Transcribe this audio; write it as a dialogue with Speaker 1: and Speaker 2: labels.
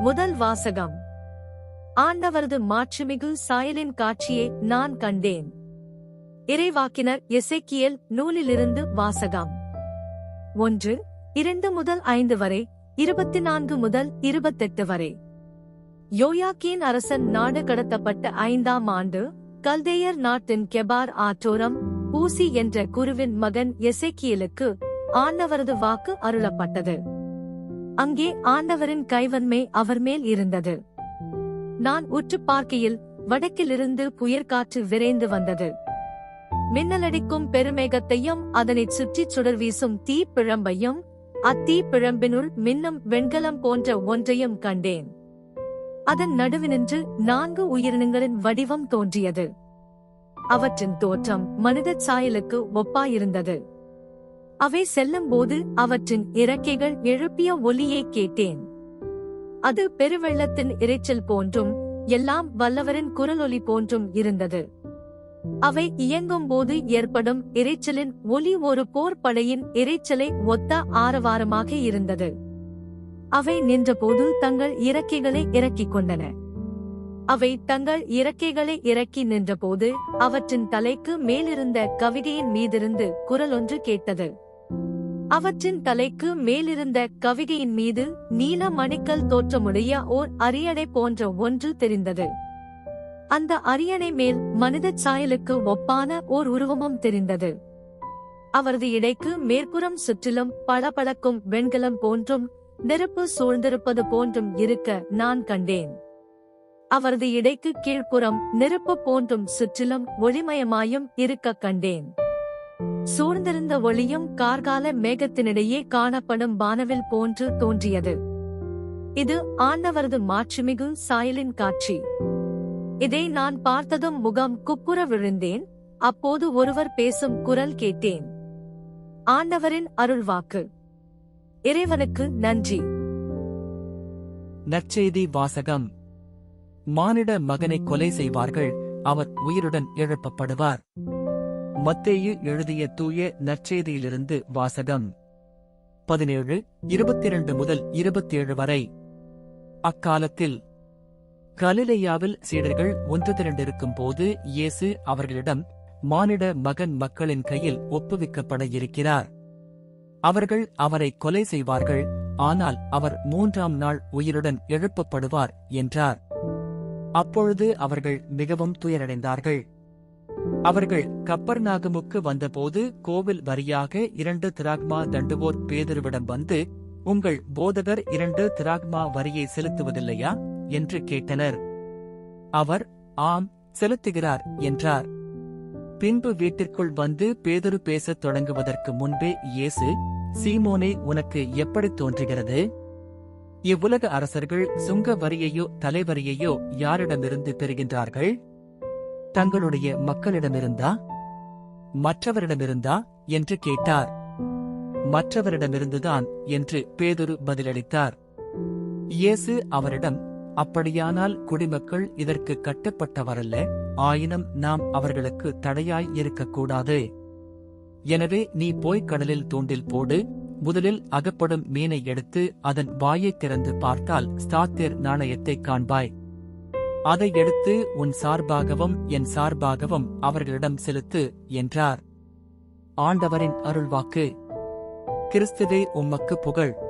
Speaker 1: முதல் வாசகம். ஆண்டவரது மாட்சிமிகு சாயலின் காட்சியை நான் கண்டேன். இறைவாக்கினர் எசைக்கியல் நூலிலிருந்து வாசகம். ஒன்று இரண்டு முதல் ஐந்து வரை இருபத்தி நான்கு முதல் இருபத்தெட்டு வரை. யோயாக்கீன் அரசன் நாடு கடத்தப்பட்ட ஐந்தாம் ஆண்டு கல்தேயர் நாட்டின் கெபார் ஆற்றோரம் ஊசி என்ற குருவின் மகன் எசேக்கியலுக்கு ஆண்டவரது வாக்கு அருளப்பட்டது. அங்கே ஆண்டவரின் கைவன்மை அவர் மேல் இருந்தது. நான் உற்று பார்க்கையில் வடக்கிலிருந்து புயற்காற்று விரைந்து வந்தது. மின்னலடிக்கும் பெருமேகத்தையும் அதனைச் சுற்றிச் சுடர் வீசும் தீப்பிழம்பையும் அத்தீப்பிழம்பினுள் மின்னும் வெண்கலம் போன்ற ஒன்றையும் கண்டேன். அதன் நடுவினின்று நான்கு உயிரினங்களின் வடிவம் தோன்றியது. அவற்றின் தோற்றம் மனித சாயலுக்கு ஒப்பாயிருந்தது. அவை செல்லும்போது அவற்றின் இறக்கைகள் எழுப்பிய ஒலியை கேட்டேன். அது பெருவெள்ளத்தின் இரைச்சல் போன்றும் எல்லாம் வல்லவரின் குரலொலி போன்றும் இருந்தது. அவை இயங்கும் போது ஏற்படும் இரைச்சலின் ஒலி ஒரு போர்ப்படையின் இரைச்சலை ஒத்த ஆரவாரமாக இருந்தது. அவை நின்றபோது தங்கள் இறக்கைகளை இறக்கிக் கொண்டன அவை தங்கள் இறக்கைகளை இறக்கி நின்றபோது அவற்றின் தலைக்கு மேலிருந்த கவிதையின் மீதிருந்து குரல் ஒன்று கேட்டது. அவற்றின் தலைக்கு மேலிருந்த கவிதையின் மீது நீல மணிக்கல் தோற்றமுடைய ஓர் அரியணை போன்ற ஒன்று தெரிந்தது. அந்த அரியணை மேல் மனித சாயலுக்கு ஒப்பான ஓர் உருவமும் தெரிந்தது. அவரது இடைக்கு மேற்புறம் சுற்றிலும் பளபளக்கும் வெண்கலம் போன்றும் நெருப்பு சூழ்ந்திருப்பது போன்றும் இருக்க நான் கண்டேன். அவரது இடைக்கு கீழ்ப்புறம் நெருப்பு போன்றும் சுற்றிலும் ஒளிமயமாயும் இருக்க கண்டேன். சூழ்ந்திருந்த ஒளியும் கார்கால மேகத்தினிடையே காணப்படும் வானவில் போன்று தோன்றியது. இது ஆண்டவரது மாட்சிமிகு சாயலின் காட்சி. இதை நான் பார்த்ததும் முகம் குப்புற விழுந்தேன் அப்போது ஒருவர் பேசும் குரல் கேட்டேன். ஆண்டவரின் அருள்வாக்கு. இறைவனுக்கு நன்றி.
Speaker 2: நற்செய்தி வாசகம். மானிட மகனை கொலை செய்வார்கள் அவர் உயிருடன் எழுப்பப்படுவார். மத்தேயு எழுதிய தூய நற்செய்தியிலிருந்து வாசகம். பதினேழு இருபத்திரண்டு முதல் இருபத்தேழு வரை. அக்காலத்தில் கலிலேயாவில் சீடர்கள் ஒன்று திரண்டிருக்கும் போது இயேசு அவர்களிடம் மானிட மகன் மக்களின் கையில் ஒப்புவிக்கப்பட இருக்கிறார். அவர்கள் அவரை கொலை செய்வார்கள் ஆனால் அவர் மூன்றாம் நாள் உயிருடன் எழுப்பப்படுவார் என்றார். அப்பொழுது அவர்கள் மிகவும் துயரடைந்தார்கள். அவர்கள் கப்பர்நாகமுக்கு வந்தபோது கோவில் வரியாக இரண்டு திராக்மா தண்டுவோர் பேதருவிடம் வந்து உங்கள் போதகர் இரண்டு திராக்மா வரியை செலுத்துவதில்லையா? என்று கேட்டனர். அவர் ஆம் செலுத்துகிறார் என்றார். பின்பு வீட்டிற்குள் வந்து பேதுரு பேசத் தொடங்குவதற்கு முன்பே இயேசு சீமோனே உனக்கு எப்படி தோன்றுகிறது? இவ்வுலக அரசர்கள் சுங்க வரியையோ தலைவரியையோ யாரிடமிருந்து பெறுகின்றார்கள்? தங்களுடைய மக்களிடமிருந்தா? மற்றவரிடமிருந்தா? என்று கேட்டார். மற்றவரிடமிருந்துதான் என்று பேதுரு பதிலளித்தார். இயேசு அவரிடம் அப்படியானால் குடிமக்கள் இதற்கு கட்டுப்பட்டவரல்ல ஆயினும் நாம் அவர்களுக்கு தடையாய் இருக்கக்கூடாது. எனவே நீ போய் கடலில் தூண்டில் போடு முதலில் அகப்படும் மீனை எடுத்து அதன் வாயைத் திறந்து பார்த்தால் ஸ்தாத்திர் நாணயத்தைக் காண்பாய். அதை எடுத்து உன் சார்பாகவும் என் சார்பாகவும் அவர்களிடம் செலுத்து என்றார். ஆண்டவரின் அருள்வாக்கு. கிறிஸ்துவே உம்மக்கு புகழ்.